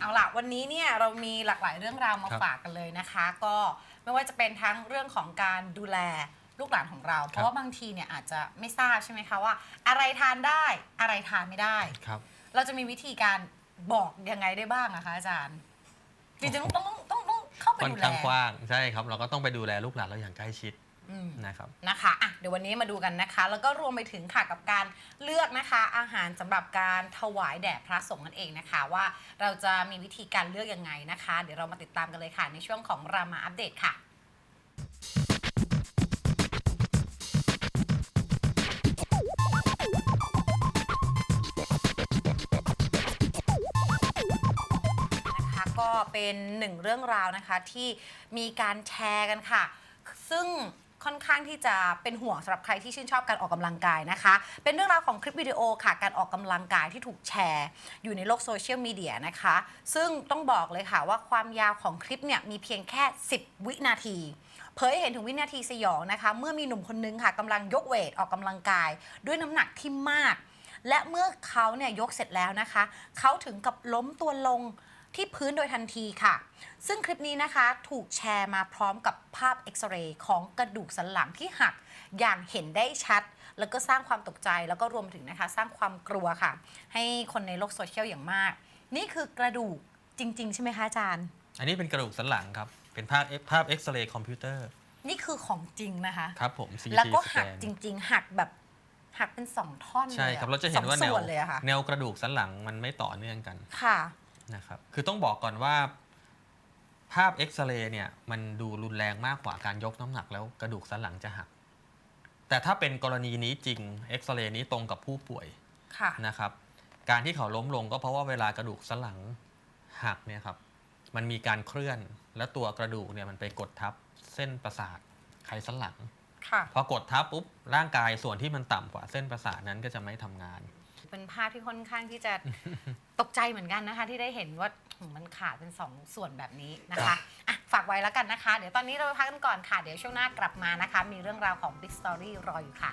เอาล่ะวันนี้เนี่ยเรามีหลากหลายเรื่องราวมาครับฝากกันเลยนะคะ ก็ไม่ว่าจะเป็นทั้งเรื่องของการดูแลลูกหลานของเรา เพราะว่าบางทีเนี่ยอาจจะไม่ทราบใช่ไหมคะว่า อะไรทานได้อะไรทานไม่ได้ ครับ เราจะมีวิธีการบอกยังไงได้บ้างนะคะอาจารย์จริงๆต้องต้องต้องต้องเข้าไปค่อนดูแลข้างกว้างใช่ครับ เราก็ต้องไปดูแลลูกหลานเราอย่างใกล้ชิด อืม นะครับ นะคะอะเดี๋ยววันนี้มาดูกันนะคะ แล้วก็รวมไปถึงค่ะกับการเลือกนะคะ อาหารสำหรับการถวายแด่พระสงฆ์นั่นเองนะคะ ว่าเราจะมีวิธีการเลือกยังไงนะคะ เดี๋ยวเรามาติดตามกันเลยค่ะ ในช่วงของรามาอัปเดตค่ะ นะคะก็เป็นหนึ่งเรื่องราวนะคะที่มีการแชร์กันค่ะ ซึ่ง ค่อนข้างที่จะเป็นห่วงสำหรับใครที่ชื่นชอบการออกกำลังกายนะคะ เป็นเรื่องราวของคลิปวิดีโอค่ะ การออกกำลังกายที่ถูกแชร์ อยู่ในโลกโซเชียลมีเดียนะคะ ซึ่งต้องบอกเลยค่ะว่าความยาวของคลิปเนี่ยมีเพียงแค่ 10 วินาที เผยให้เห็นถึงวินาทีสยองนะคะ เมื่อมีหนุ่มคนนึงค่ะกำลังยกเวทออกกำลังกาย ด้วยน้ำหนักที่มาก และเมื่อเขาเนี่ยยกเสร็จแล้วนะคะ เขาถึงกับล้มตัวลง ที่พื้นโดยทันทีค่ะ ซึ่งคลิปนี้นะคะถูกแชร์มาพร้อมกับภาพเอ็กซเรย์ของกระดูกสันหลังที่หักอย่างเห็นได้ชัด แล้วก็สร้างความตกใจแล้วก็รวมถึงนะคะ สร้างความกลัวค่ะ ให้คนในโลกโซเชียลอย่างมาก นี่คือกระดูกจริง ๆ ใช่ไหมคะอาจารย์ อันนี้เป็นกระดูกสันหลังครับ เป็นภาพภาพเอ็กซเรย์คอมพิวเตอร์ นี่คือของจริงนะคะครับผม CT แล้วก็หักสแนจริง ๆ หักแบบหักเป็นสองท่อนเลยใช่ครับ เราจะเห็นว่าสแนองวส่วนเลยอะค่ะแนวกระดูกสันหลังมันไม่ต่อเนื่องกัน ค่ะ นะครับคือต้องบอกก่อนว่าภาพเอ็กซเรย์เนี่ยมันดูรุนแรงมากกว่าการยกน้ำหนักแล้วกระดูกสันหลังจะหัก แต่ถ้าเป็นกรณีนี้จริงเอ็กซเรย์นี้ตรงกับผู้ป่วยค่ะ นะครับ การที่เขาล้มลงก็เพราะว่าเวลากระดูกสันหลังหักเนี่ยครับมันมีการเคลื่อนและตัวกระดูกเนี่ยมันไปกดทับเส้นประสาทไขสันหลัง ค่ะ พอกดทับปุ๊บร่างกายส่วนที่มันต่ำกว่าเส้นประสาทนั้นก็จะไม่ทำงาน เป็นภาพที่ค่อนข้างที่จะ ตกใจเหมือนกันนะคะที่ได้เห็นว่ามันขาดเป็น 2 ส่วนแบบนี้นะคะอะฝากไว้แล้วกันนะคะ เดี๋ยวตอนนี้เราไปพักกันก่อนค่ะ เดี๋ยวช่วงหน้ากลับมานะคะ มีเรื่องราวของ Big Story รออยู่ค่ะ